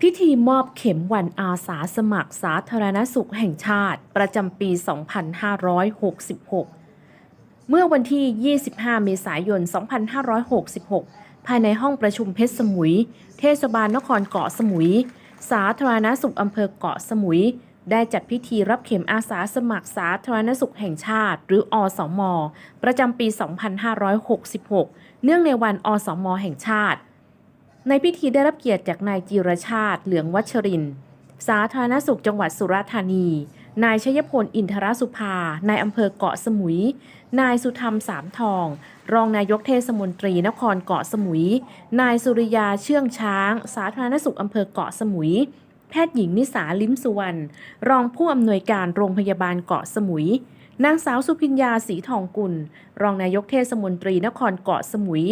พิธีมอบเข็มวันอาสาสมัครสาธารณสุขแห่งชาติ ประจำปี 2566 เมื่อวันที่ 25 เมษายน 2566 ภายในห้องประชุมเพชรสมุย เทศบาลนครเกาะสมุย สาธารณสุขอำเภอเกาะสมุย ได้จัดพิธีรับเข็มอาสาสมัครสาธารณสุขแห่งชาติ หรืออสม ประจำปี 2566 เนื่องในวันอสม แห่งชาติ ในพิธีได้รับเกียรติจากนายจิรชาติเหลืองวัชรินทร์สาธารณสุขจังหวัดสุราษฎร์ธานี นายชยพลอินทรสุภา นายอำเภอเกาะสมุย นายสุธรรมสามทอง รองนายกเทศมนตรีนครเกาะสมุย นายสุริยาเชื่องช้าง สาธารณสุขอำเภอเกาะสมุย พทย์หญิงนิสาลิ้มสุวรรณรองผู้อำนวยการโรงพยาบาลเกาะสมุย นางสาวสุพิญญาสีทองกุล รองนายกเทศมนตรีนครเกาะสมุย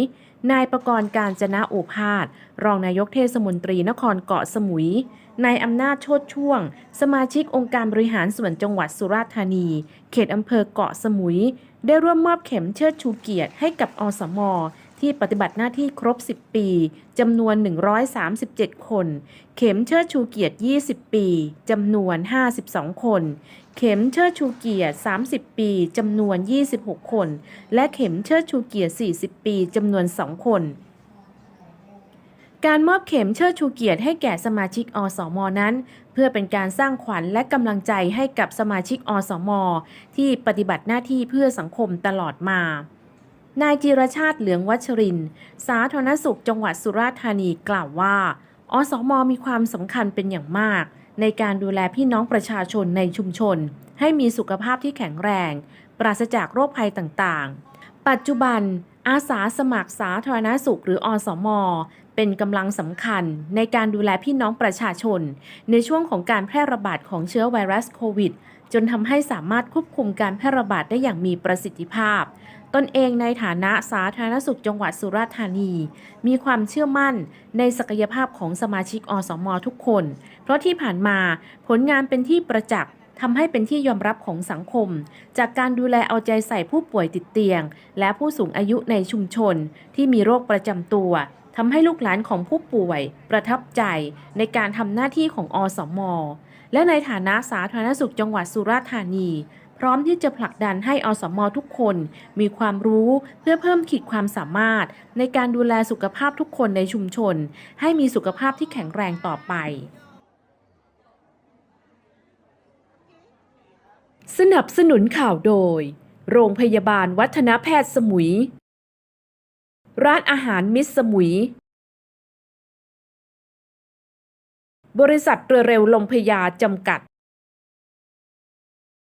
นายประกรณ์การจนะโอภาสรองนายกเทศมนตรีนครเกาะสมุย นายอำนาจโชดช่วง สมาชิกองค์การบริหารส่วนจังหวัดสุราษฎร์ธานี เขตอำเภอเกาะสมุย ได้ร่วมมอบเข็มเชิดชูเกียรติให้กับอสม ที่ปฏิบัติหน้าที่ครบ 10 ปีจำนวน 137 คน เข็มเชิดชูเกียรติ 20 ปีจำนวน 52 คน เข็มเชิดชูเกียรติ 30 ปีจำนวน 26 คน และเข็มเชิดชูเกียรติ 40 ปีจำนวน 2 คนการมอบเข็มเชิดชูเกียรติให้แก่สมาชิกอสม นั้น เพื่อเป็นการสร้างขวัญและกำลังใจให้กับสมาชิกอสม ที่ปฏิบัติหน้าที่เพื่อสังคมตลอดมา นายจิรชาติเหลืองวัชรินทร์สาธารณสุขจังหวัดสุราษฎร์ธานีกล่าวว่า อสมมีความสำคัญเป็นอย่างมาก ในการดูแลพี่น้องประชาชนในชุมชน ให้มีสุขภาพที่แข็งแรง ปราศจากโรคภัยต่างๆ ปัจจุบัน อาสาสมัครสาธารณสุขหรืออสม เป็นกำลังสำคัญในการดูแลพี่น้องประชาชน ในช่วงของการแพร่ระบาดของเชื้อไวรัสโควิด จนทำให้สามารถควบคุมการแพร่ระบาดได้อย่างมีประสิทธิภาพ ตนเองในฐานะสาธารณสุขจังหวัดสุราษฎร์ธานี มีความเชื่อมั่นในศักยภาพของสมาชิกอสม ทุกคน เพราะที่ผ่านมาผลงานเป็นที่ประจักษ์ ทำให้เป็นที่ยอมรับของสังคม จากการดูแลเอาใจใส่ผู้ป่วยติดเตียง และผู้สูงอายุในชุมชน ที่มีโรคประจำตัวทำให้ลูกหลานของผู้ป่วย ประทับใจในการทำหน้าที่ของอสม และในฐานะสาธารณสุขจังหวัดสุราษฎร์ธานี พร้อมที่จะผลักดันให้อสมทุกคน มีความรู้เพื่อเพิ่มขีดความสามารถ ในการดูแลสุขภาพทุกคนในชุมชน ให้มีสุขภาพที่แข็งแรงต่อไป สนับสนุนข่าวโดย โรงพยาบาลวัฒนแพทย์สมุย ร้านอาหารมิสสมุย บริษัทเรือเร็วลมพยาจำกัด